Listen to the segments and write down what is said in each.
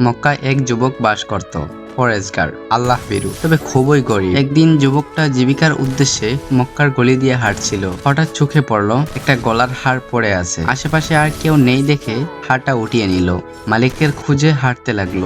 মক্কায় এক যুবক বাস করত ফরেজগার আল্লাহ বেরু তবে খুবই গরিব। একদিন যুবকটা জীবিকার উদ্দেশ্যে মক্কার গলি দিয়ে হাঁটছিল। হঠাৎ চোখে পড়ল, একটা গলার হার পড়ে আছে। আশেপাশে আর কেউ নেই দেখে হাড়টা উঠিয়ে নিল। মালিকের খুঁজে হাঁটতে লাগল।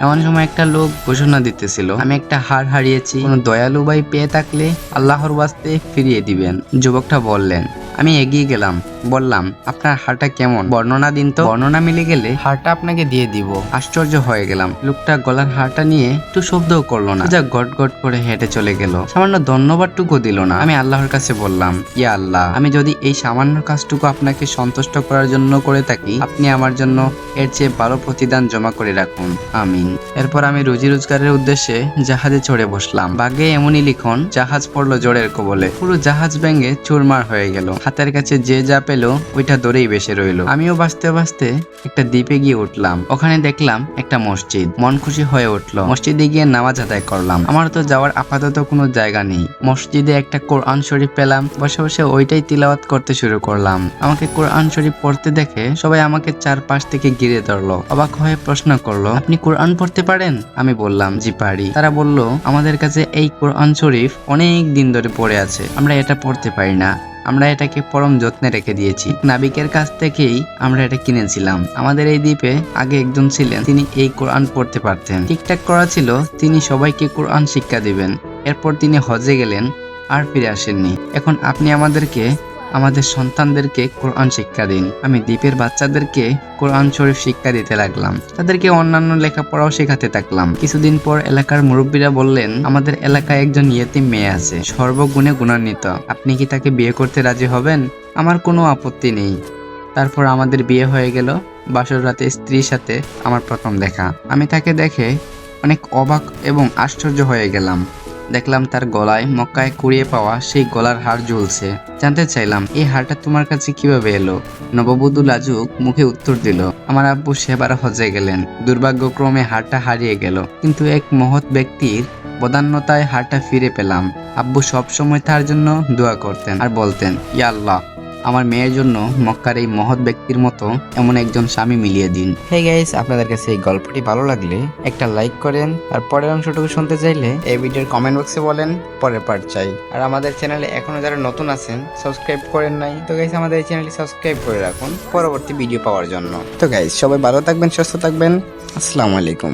এমন সময় একটা লোক ঘোষণা দিতেছিল, আমি একটা হার হারিয়েছি, কোনো দয়ালু ভাই পেয়ে থাকলে আল্লাহর বাস্তে ফিরিয়ে দিবেন। যুবকটা বললেন, আমি এগিয়ে গেলাম। বললাম, আপনার হারটা কেমন? বর্ণনা দিন তো। বর্ণনা মিলে গেলে হারটা আপনাকে দিয়ে দিব। আশ্চর্য হয়ে গেলাম। লোকটা গলার হারটা নিয়ে একটু শব্দও করল না। যা গট গট করে হেঁটে চলে গেল। সামান্য ধন্যবাদটুকু দিল না। আমি আল্লাহর কাছে বললাম, ইয়া আল্লাহ, আমি যদি এই সামান্য কাজটুকু আপনাকে সন্তুষ্ট করার জন্য করে থাকি, আপনি আমার জন্য এর চেয়ে ভালো প্রতিদান জমা করে রাখুন। আমিন। এরপর আমি রুজি রোজগারের উদ্দেশ্যে জাহাজে চড়ে বসলাম। বাগে এমনই লিখন, জাহাজ পড়ল জোরের কবলে। পুরো জাহাজ ভেঙে চুরমার হয়ে গেল। হাতের কাছে যে যা পেল, ওইটা ধরেই বেসে রইল। আমিও বাঁচতে বাঁচতে একটা দ্বীপে গিয়ে উঠলাম। ওখানে দেখলাম একটা মসজিদ। মন খুশি হয়ে উঠল। মসজিদে গিয়ে নামাজ আদায় করলাম। আমার তো যাওয়ার আপাতত কোনো জায়গা নেই। মসজিদে একটা কোরআন শরীফ পেলাম। বসে বসে ওইটাই তিলাওয়াত করতে শুরু করলাম। আমাকে কোরআন শরীফ পড়তে দেখে সবাই আমাকে চারপাশ থেকে ঘিরে ধরলো। অবাক হয়ে প্রশ্ন করল, আপনি কোরআন পড়তে পারেন? আমি বললাম, জি পারি। তারা বলল, আমাদের কাছে এই কোরআন শরীফ অনেক দিন ধরে পড়ে আছে। আমরা এটা পড়তে পারি না। আমরা এটাকে পরম যত্নে রেখে দিয়েছি। নাবিকের কাছ থেকেই আমরা এটা কিনেছিলাম। আমাদের এই দ্বীপে আগে একজন ছিলেন। তিনি এই কোরআন পড়তে পারতেন। ঠিকঠাক করা ছিল, তিনি সবাইকে কোরআন শিক্ষা দিবেন। এরপর তিনি হজে গেলেন আর ফিরে আসেননি। এখন আপনি আমাদেরকে আমাদের সন্তানদেরকে কোরআন শিক্ষা দিন। আমি দ্বীপের বাচ্চাদেরকে কোরআন শরীফ শিক্ষা দিতে লাগলাম। তাদেরকে অন্যান্য লেখাপড়াও শেখাতে থাকলাম। কিছুদিন পর এলাকার মুরব্বীরা বললেন, আমাদের এলাকায় একজন ইয়েতিম মেয়ে আছে। সর্বগুণে গুণান্বিত। আপনি কি তাকে বিয়ে করতে রাজি হবেন? আমার কোনো আপত্তি নেই। তারপর আমাদের বিয়ে হয়ে গেল। বাসর রাতে স্ত্রীর সাথে আমার প্রথম দেখা। আমি তাকে দেখে অনেক অবাক এবং আশ্চর্য হয়ে গেলাম। দেখলাম তার গলায় মক্কায় কুড়িয়ে পাওয়া সেই গলার হার ঝুলছে জানতে চাইলাম, এই হারটা তোমার কাছে কীভাবে এলো? নববধূ লাজুক মুখে উত্তর দিল, আমার আব্বু সেবার হজে গেলেন। দুর্ভাগ্যক্রমে হারটা হারিয়ে গেল। কিন্তু এক মহৎ ব্যক্তির বদান্যতায় হারটা ফিরে পেলাম। আব্বু সবসময় তার জন্য দোয়া করতেন আর বলতেন, ইয়া আল্লাহ আমার মেয়ের জন্য মক্কার এই মহৎ ব্যক্তির মতো এমন একজন স্বামী মিলিয়ে দিন। হে গাইস, আপনাদের কাছে এই গল্পটি ভালো লাগলে একটা লাইক করেন আর পরের অংশটুকু শুনতে চাইলে এই ভিডিওর কমেন্ট বক্সে বলেন, পরের পার্ট চাই। আর আমাদের চ্যানেলে এখনও যারা নতুন আছেন সাবস্ক্রাইব করেন নাই, তো গাইস আমাদের এই চ্যানেলটি সাবস্ক্রাইব করে রাখুন পরবর্তী ভিডিও পাওয়ার জন্য। তো গাইস সবাই ভালো থাকবেন, সুস্থ থাকবেন। আসসালামু আলাইকুম।